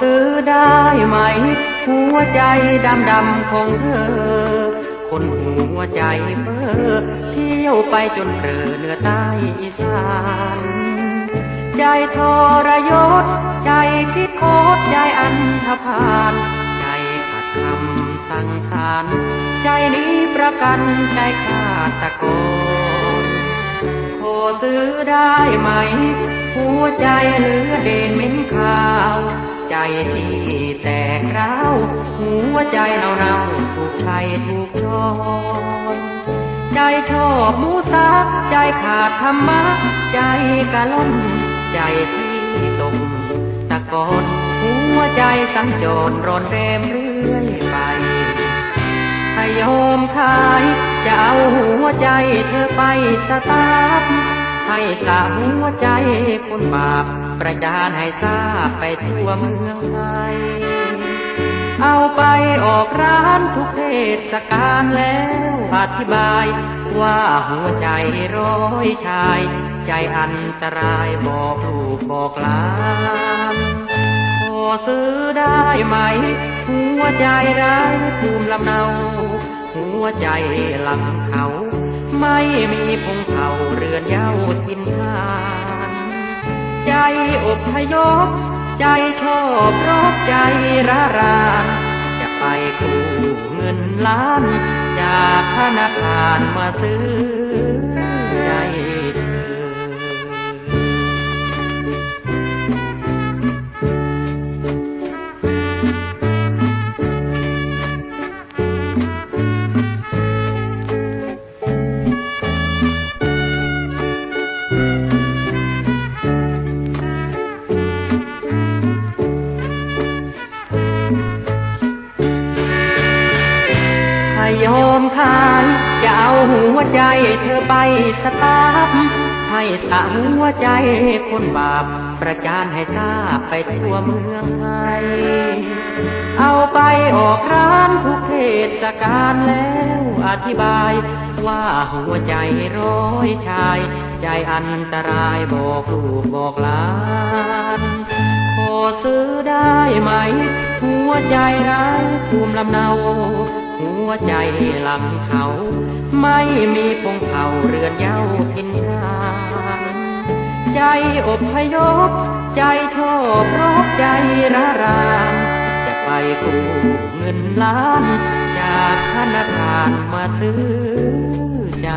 ซื้อได้ไหม หัวใจดำดำของเธอ คนหัวใจเฟ้อเที่ยวไปจนเกลือเหนือใต้อีสานใจทรยศ ใจคิดโคตรใจอันธพาลใจขัดคำสั่งสารใจนี้ประกันใจขาดตะโกนขอซื้อได้ไหม หัวใจเหลือเด่นเหม็นขาว ใจที่แตกร้าว หัวใจเนาเนาถูกใช้ถูกจองใจชอบหมูสักใจขาดธรรมะ ใจกะล่อนใจที่ตกตะกอนหัวใจสัญจรร้อนแรมเรื่อยไปถ้ายอมขายจะเอาหัวใจเธอไปสตาร์ให้สาหัวใจคนบาป ประจานให้ทราบไปทั่วเมืองไทย เอาไปออกร้านทุกเทศกาลแล้วอธิบาย ว่าหัวใจร้อยชาย ใจอันตรายบอกลูกบอกหลานขอซื้อได้ไหม หัวใจร้ายภูมิลำเนาหัวใจลำเขา ไม่มีพงเขาเรือนเย้าทินทา อบพยพ ใจชอบรบใจระรานจะไปกู้เงินล้าน จากธนาคารมาซื้อ ขาย จะเอาหัวใจเธอไปสตาร์ทให้สาหัวใจคนบาป ประจานให้ทราบไปทั่วเมืองไทย เอาไปออกร้านทุกเทศกาลแล้วอธิบาย ว่าหัวใจร้อยชาย ใจอันตรายบอกลูกบอกหลาน ซื้อได้ไหม หัวใจร้ายภูมิลำเนา หัวใจหลำเขา ไม่มีพงเขาเรือนเย้าทินทานใจอบพยพ ใจทอบรบใจระรานจะไปกู้เงินล้าน จากธนาคารมาซื้อใจ